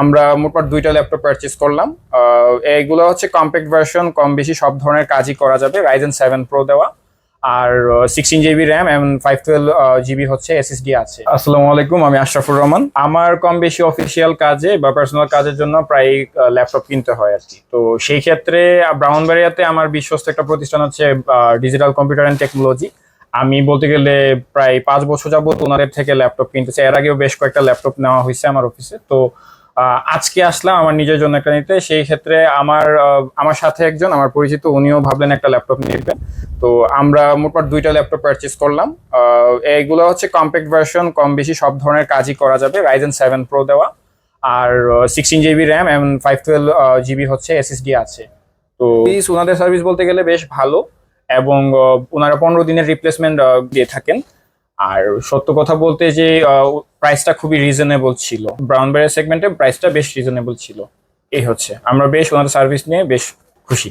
আমরা মোটমাট দুইটা laptop purchase করলাম। আহ, এইগুলো হচ্ছে কম্প্যাক্ট ভার্সন কম বেশি সব ধরনের কাজই করা যাবে। রাইজেন সেভেন প্রো দেওয়া। আর সিক্সটিন জিবি র্যাম এবং ফাইভ টুয়েলভ জিবি হচ্ছে এসএসডি আছে। আসসালামু আলাইকুম আমি আশরাফুর রহমান। আমার কম বেশি অফিসিয়াল কাজে বা পার্সোনাল কাজের জন্য প্রায় ল্যাপটপ কিনতে হয় আর কি। তো সেই ক্ষেত্রে ব্রাহ্মণবাড়িয়াতে আমার বিশ্বস্ত একটা প্রতিষ্ঠান হচ্ছে ডিজিটাল কম্পিউটার অ্যান্ড টেকনোলজি আমি বলতে গেলে প্রায় পাঁচ বছর যাবত ওনাদের থেকে ল্যাপটপ কিনতেছি এর আগেও বেশ কয়েকটা ল্যাপটপ নেওয়া হয়েছে আমার অফিসে তো আজকে আসলাম আমার নিজের জন্য একটা নিতে। সেই ক্ষেত্রে আমার আমার সাথে একজন, আমার পরিচিত, উনিও ভাবলেন একটা ল্যাপটপ নেবেন তো আমরা মোটমাট দুইটা ল্যাপটপ পারচেস করলাম। এইগুলো হচ্ছে কম্প্যাক্ট ভার্সন কম বেশি সব ধরনের কাজই করা যাবে। রাইজেন সেভেন প্রো দেওয়া। আর সিক্সটিন জিবি র্যাম এবং ফাইভ টুয়েলভ জিবি হচ্ছে এসএসডি আছে। তো ওনাদের সার্ভিস বলতে গেলে বেশ ভালো। এবং ওনারা পনেরো দিনের রিপ্লেসমেন্ট দিয়ে থাকেন। আর সত্য কথা বলতে যে প্রাইসটা খুবই রিজনেবল ছিল। ব্রাউন বেয়ার সেগমেন্টে প্রাইসটা বেশ রিজনেবল ছিল। এই হচ্ছে। আমরা বেশ ওনার সার্ভিস নিয়ে বেশ খুশি।